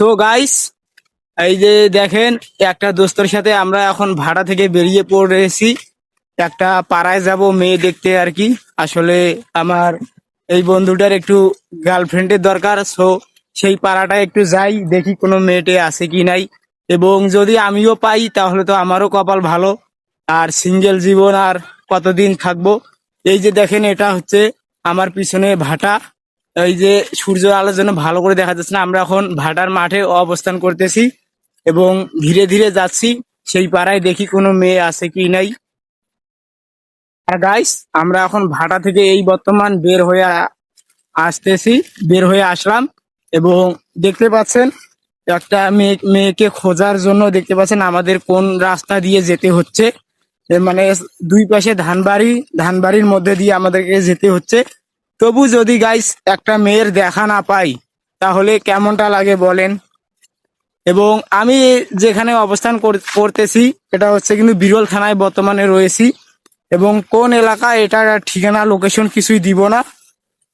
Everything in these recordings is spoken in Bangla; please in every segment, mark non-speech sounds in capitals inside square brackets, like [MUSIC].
তো গাইস এই যে দেখেন, একটা দোস্তর সাথে আমরা এখন ভাড়া থেকে বেরিয়ে পড়েছি। একটা পাড়ায় যাব মেয়ে দেখতে আর কি। আসলে আমার এই বন্ধুটার একটু গার্লফ্রেন্ডের দরকার সো সেই পাড়াটা একটু যাই, দেখি কোনো মেয়েটে আছে কি নাই। এবং যদি আমিও পাই, তাহলে তো আমারও কপাল ভালো। আর সিঙ্গেল জীবন আর কতদিন থাকব? এই যে দেখেন, এটা হচ্ছে আমার পিছনে ভাটা। এই যে সূর্য আলোর জন্য ভালো করে দেখা যাচ্ছে না। আমরা এখন ভাটার মাঠে অবস্থান করতেছি এবং ধীরে ধীরে যাচ্ছি। সেই পাড়ায় দেখি কোনো মেয়ে আছে কি নাই। আর গাইস আমরা এখন ভাটা থেকে এই বর্তমান বের হয়ে আসতেছি, বের হয়ে আসলাম এবং দেখতে পাচ্ছেন, একটা মেয়ে, মেয়েকে খোঁজার জন্য দেখতে পাচ্ছেন আমাদের কোন রাস্তা দিয়ে যেতে হচ্ছে। মানে দুই পাশে ধানবাড়ি, ধানবাড়ির মধ্যে দিয়ে আমাদেরকে যেতে হচ্ছে। তবু যদি গাইস একটা মেয়ের দেখা না পাই, তাহলে কেমনটা লাগে বলেন? এবং আমি যেখানে অবস্থান করতেছি, এটা হচ্ছে কিন্তু বিরল থানায় বর্তমানে রয়েছি। এবং কোন এলাকা এটার ঠিকানা লোকেশন কিছুই দিব না।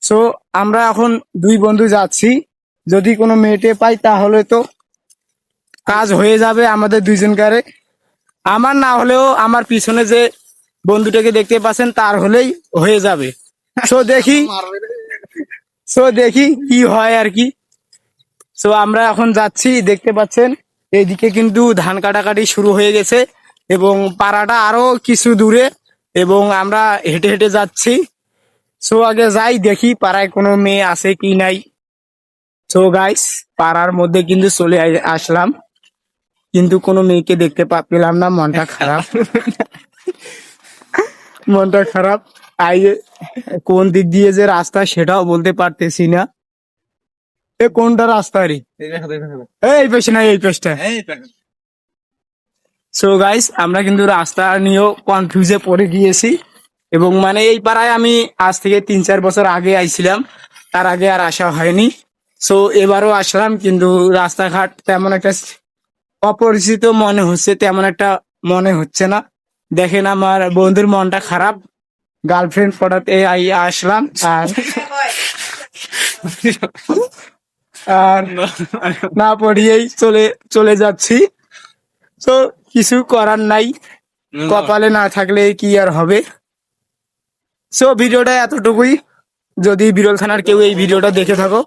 সো আমরা এখন দুই বন্ধু যাচ্ছি। যদি কোনো মেয়েটে পাই, তাহলে তো কাজ হয়ে যাবে আমাদের দুইজনকারে। আমার না হলেও আমার পিছনে যে বন্ধুটাকে দেখতে পাচ্ছেন, তার হলেই হয়ে যাবে। সো দেখি। সো দেখি কি হয় আর কি। সো আমরা এখন যাচ্ছি, দেখতে পাচ্ছেন, এইদিকে কিন্তু ধান কাটাকাটি শুরু হয়ে গেছে এবং পাড়াটা আরও কিছু দূরে এবং আমরা হেঁটে হেঁটে যাচ্ছি। সো আগে যাই, দেখি পাড়ায় কোনো মেয়ে আছে কি নাই। সো গাইস পাড়ার মধ্যে কিন্তু চলে আসলাম। কিন্তু কোনো মেয়েকে দেখতে পেলাম না, মনটা খারাপ। [LAUGHS] মনটা খারাপ। আই কোন দিক দিয়ে যে রাস্তা সেটাও বলতে পারতেছি না। এ কোনটা রাস্তা রে? এই পেশ না এই পেশটা। সো গাইস আমরা কিন্তু রাস্তা নিয়েও কনফিউজে পড়ে গিয়েছি। এবং মানে এই পাড়ায় আমি আজ থেকে তিন চার বছর আগে আইছিলাম। তার আগে আর আসা হয়নি। সো এবারও আসলাম কিন্তু রাস্তাঘাট তেমন একটা অপরিচিত মনে হচ্ছে তেমন একটা মনে হচ্ছে না। দেখেন আমার বন্ধুর মনটা খারাপ। গার্লফ্রেন্ড পড়াতে আই আসলাম আর আর না পড়িয়েই চলে চলে যাচ্ছি। তো কিছু করার নাই কপালে না থাকলে কি আর হবে? সো ভিডিওটা এতটুকুই। যদি বিরল থানার কেউ এই ভিডিওটা দেখে থাকো।